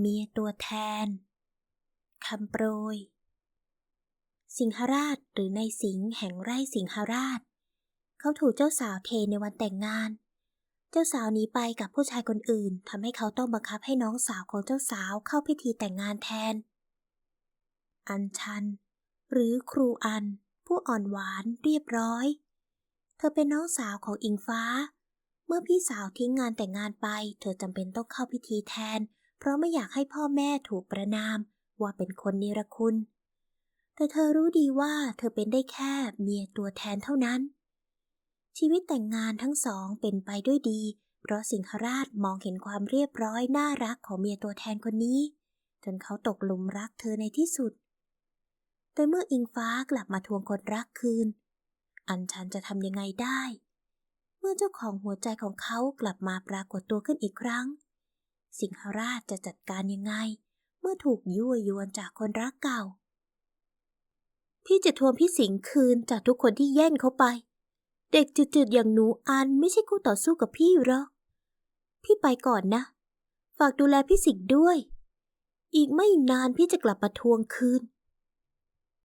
เมียตัวแทน คำโปรย สิงหราชหรือในสิงห์แห่งไร่สิงหราช เขาถูกเจ้าสาวเทในวันแต่งงาน เจ้าสาวหนีไปกับผู้ชายคนอื่นทำให้เขาต้องบังคับให้น้องสาวของเจ้าสาวเข้าพิธีแต่งงานแทน อัญชัน หรือครูอัน ผู้อ่อนหวานเรียบร้อย เธอเป็นน้องสาวของอิงฟ้าเมื่อพี่สาวทิ้งงานแต่งงานไป เธอจำเป็นต้องเข้าพิธีแทน เพราะไม่อยากให้พ่อแม่ถูกประนามว่าเป็นคนนิรคุณ แต่เธอรู้ดีว่าเธอเป็นได้แค่เมียตัวแทนเท่านั้น ชีวิตแต่งงานทั้งสองเป็นไปด้วยดี เพราะสิงหราชมองเห็นความเรียบร้อยน่ารักของเมียตัวแทนคนนี้ จนเขาตกหลุมรักเธอในที่สุด แต่เมื่ออิงฟ้ากลับมาทวงคนรักคืน อัญชันจะทำยังไงได้ เมื่อเจ้าของหัวใจของเขากลับมาปรากฏตัวขึ้นอีกครั้ง สิงหราชจะจัดการยังไง เมื่อถูกยั่วยวนจากคนรักเก่า พี่จะทวงพี่สิงห์คืนจากทุกคนที่แย่งเขาไป เด็กจืดๆอย่างหนูอันไม่ใช่คู่ต่อสู้กับพี่หรอก พี่ไปก่อนนะ ฝากดูแลพี่สิงห์ด้วย อีกไม่นานพี่จะกลับมาทวงคืน